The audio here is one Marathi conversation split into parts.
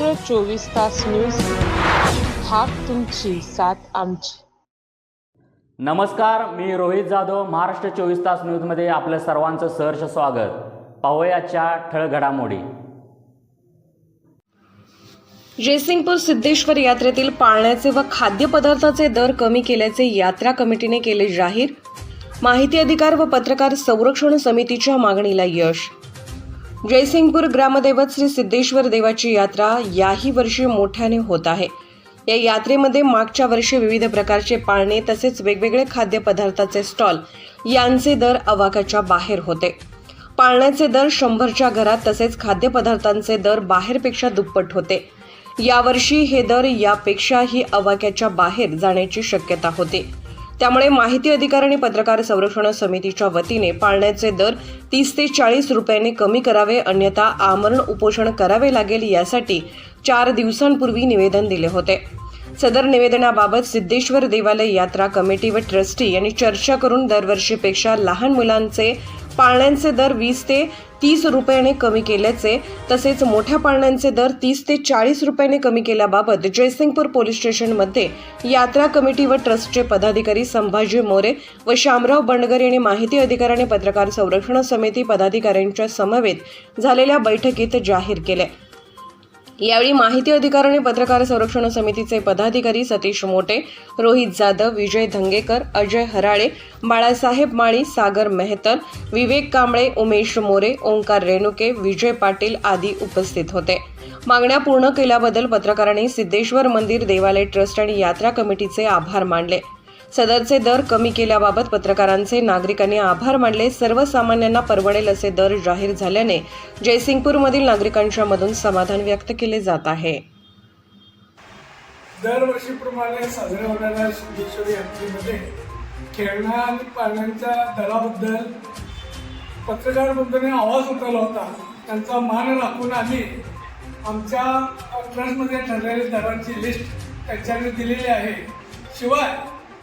चोवीस तास न्यूज हाक तुमची साथ आमची. नमस्कार मी रोहित जाधव महाराष्ट्र चोवीस तास न्यूजमध्ये आपलं सर्वांचं सहर्ष स्वागत. पाहूयाच्या ठळक घडामोडी. जयसिंगपूर सिद्धेश्वर यात्रेतील पाळण्याचे व खाद्यपदार्थाचे दर कमी केल्याचे यात्रा कमिटीने केले जाहीर. माहिती अधिकार व पत्रकार संरक्षण समितीच्या मागणीला यश. जयसिंगपूर ग्रामदैवत श्री सिद्धेश्वर देवाची यात्रा याही वर्षी मोठ्याने होत आहे. या यात्रेमध्ये मागच्या वर्षी विविध प्रकारचे पाळणे तसेच वेगवेगळे खाद्यपदार्थाचे स्टॉल यांचे दर अवाकाच्या बाहेर होते. पाळण्याचे दर शंभरच्या घरात तसेच खाद्यपदार्थांचे दर बाहेरपेक्षा दुप्पट होते. यावर्षी हे दर यापेक्षाही अवाक्याच्या बाहेर जाण्याची शक्यता होती. त्यामुळे माहिती अधिकार आणि पत्रकार संरक्षण समितीच्या वतीने पाळण्याचे दर तीस ते चाळीस रुपयांनी कमी करावे अन्यथा आमरण उपोषण करावे लागेल यासाठी चार दिवसांपूर्वी निवेदन दिले होते. सदर निवेदनाबाबत सिद्धेश्वर देवालय यात्रा कमिटी व ट्रस्टी यांनी चर्चा करून दरवर्षीपेक्षा लहान मुलांचे पाळण्यांचे दर वीस ते तीस रुपयाने कमी केल्याचे तसेच मोठ्या पाळण्यांचे दर तीस ते चाळीस रुपयाने कमी केल्याबाबत जयसिंगपूर पोलीस स्टेशनमध्ये यात्रा कमिटी व ट्रस्टचे पदाधिकारी संभाजी मोरे व शामराव बंडगर यांनी माहिती अधिकार आणि पत्रकार संरक्षण समिती पदाधिकाऱ्यांच्या समवेत झालेल्या बैठकीत जाहीर केले. यावेळी माहिती अधिकार आणि पत्रकार संरक्षण समितीचे पदाधिकारी सतीश मोटे रोहित जाधव विजय धंगेकर अजय हराळे बाळासाहेब माळी सागर मेहतर विवेक कांबळे उमेश मोरे ओंकार रेणुके विजय पाटील आदी उपस्थित होते. मागण्या पूर्ण केल्याबद्दल पत्रकारांनी सिद्धेश्वर मंदिर देवालय ट्रस्ट आणि यात्रा कमिटीचे आभार मानले. सदरचे दर कमी केल्याबाबत पत्रकारांचे नागरिकांनी आभार मानले. सर्वसामान्यांना परवडेल असे दर जाहीर झाल्याने जयसिंगपूरमधील नागरिकांच्या मधून समाधान व्यक्त केले जात आहे. दरवर्षीप्रमाणे साजऱ्या होणाऱ्या सिद्धेश्वरी यात्रेमध्ये खेळण्या आणि पाण्याच्या दराबद्दल पत्रकार बंधूने आवाज उठवला होता. त्यांचा मान राखून आम्ही आमच्या ट्रस्टमध्ये ठरलेल्या दरांची लिस्ट त्यांच्याकडे दिलेली आहे. शिवाय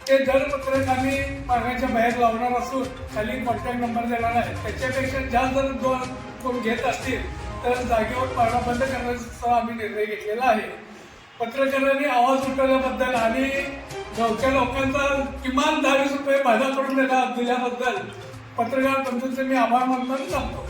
ते दरपत्रक आम्ही पाळण्याच्या बाहेर लावणार असून खाली कॉन्टॅक्ट नंबर देणार आहे. त्याच्यापेक्षा जास्त जर दोन कोण घेत असतील तर जागेवर पाळणा बंद करण्याचा आम्ही निर्णय घेतलेला आहे. पत्रकारांनी आवाज उठवल्याबद्दल आणि गावच्या लोकांचा किमान दहावीस रुपये फायदा करून दिल्याबद्दल पत्रकार बंधूंचे मी आभार मानताना सांगतो.